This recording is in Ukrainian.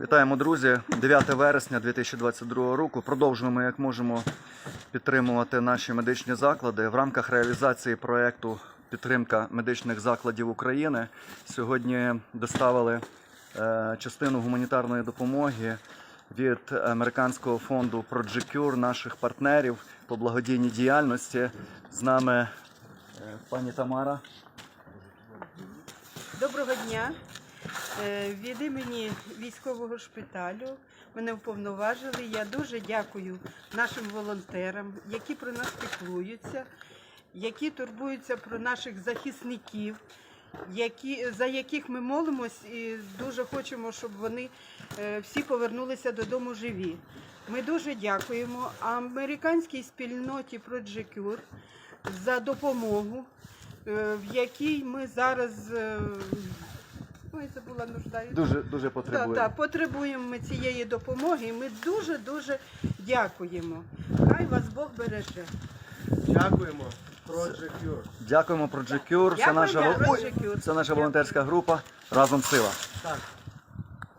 Вітаємо, друзі! 9 вересня 2022 року. Продовжуємо, як можемо, підтримувати наші медичні заклади в рамках реалізації проекту підтримка медичних закладів України. Сьогодні доставили е, частину гуманітарної допомоги від американського фонду ProJecure, наших партнерів по благодійній діяльності. З нами е, пані Тамара. Доброго дня. Е, Від імені військового шпиталю мене вповноважили. Я дуже дякую нашим волонтерам, які про нас піклуються, які турбуються про наших захисників, які, за яких ми молимось і дуже хочемо, щоб вони е, всі повернулися додому живі. Ми дуже дякуємо американській спільноті ProJecure за допомогу, е, в якій ми зараз. Е, це була нужда. Дуже дуже потребуємо. так, потребуємо ми цієї допомоги, і ми дуже дуже дякуємо. Хай вас Бог береже. Дякуємо. Проджекюр. Дякуємо про Це наша Ой, це наша волонтерська група. Разом сила. Так,